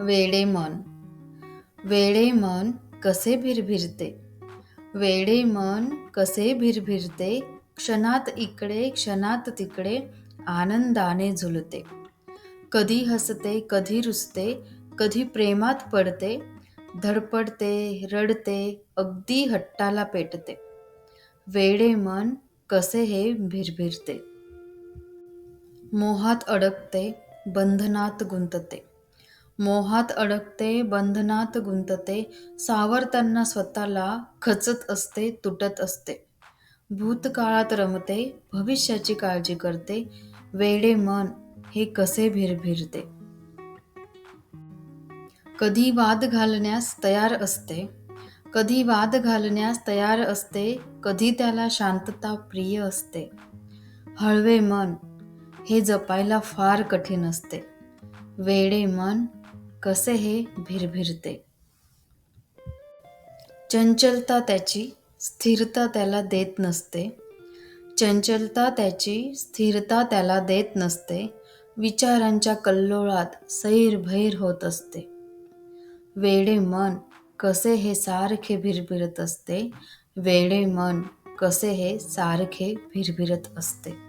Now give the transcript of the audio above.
वेडे मन. वेडे मन कसे भिरभिरते? वेडे मन कसे भिरभिरते? क्षणात इकडे क्षणात तिकडे आनंदाने झुलते. कधी हसते कधी रुसते कधी प्रेमात पडते धडपडते रडते अगदी हट्टाला पेटते. वेडे मन कसे हे भिरभिरते? मोहात अडकते बंधनात गुंतते. मोहात अडकते बंधनात गुंतते सावरताना स्वतःला खचत असते तुटत असते. भूतकाळात रमते भविष्याची काळजी करते वेडे मन हे कसे भिरभिरते? कधी वाद घालण्यास तयार असते कधी वाद घालण्यास तयार असते कधी त्याला शांतता प्रिय असते. हळवे मन हे जपायला फार कठीण असते. वेडे मन कसे हे भिरभिरते. चंचलता त्याची स्थिरता त्याला देत नसते. चंचलता त्याची स्थिरता त्याला देत नसते. विचारांच्या कल्लोळात सैरभैर होत असते. वेडे मन कसे हे सारखे भिरभिरत असते. वेडे मन कसे हे सारखे भिरभिरत असते.